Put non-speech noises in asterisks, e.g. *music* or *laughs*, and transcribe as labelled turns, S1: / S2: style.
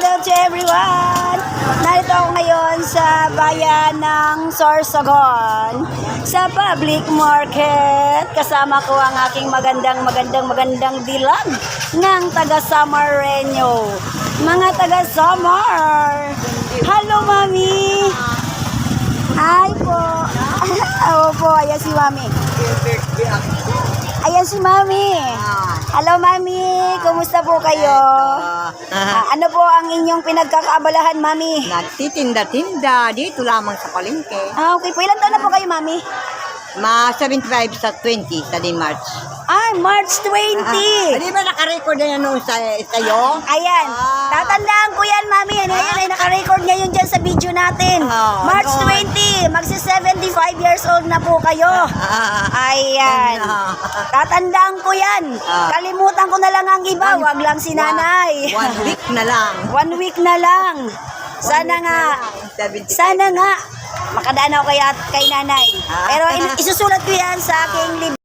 S1: to everyone! Narito ako ngayon sa bayan ng Sorsogon sa public market. Kasama ko ang aking magandang magandang magandang dilag ng taga Samareño. Mga taga Samar! Hello, Mami! Hi po! *laughs* Oo po, ayan si Mami. Ayan si Mami. Hello, Mami. Kumusta po kayo? Ah, ano po ang inyong pinagkakaabalahan, Mami?
S2: Nagtitinda-tinda dito lamang sa palengke.
S1: Ah, okay po. Ilan taon na po kayo, Mami?
S2: Ma 75 sa 20 sa din March.
S1: Ay, March 20.
S2: Di ba naka-record na yan noon sa sa'yo?
S1: Ayan.
S2: Ah.
S1: Tatandaan ko yan, Mami. Ano yan ay naka-record ngayon dyan sa video natin.
S2: Ah,
S1: March
S2: ano?
S1: 20. Magsi-75 years old na po kayo. *laughs* Ayan. Tatandaan ko yan.
S2: Ah.
S1: Kalimutan ko na lang ang iba. Wag lang si nanay.
S2: One week na lang. *laughs*
S1: One week na lang. Sana nga.
S2: 75.
S1: Sana nga. Makadaan ako kay, kay nanay.
S2: Ah.
S1: Pero *laughs* isusulat ko yan sa aking libro.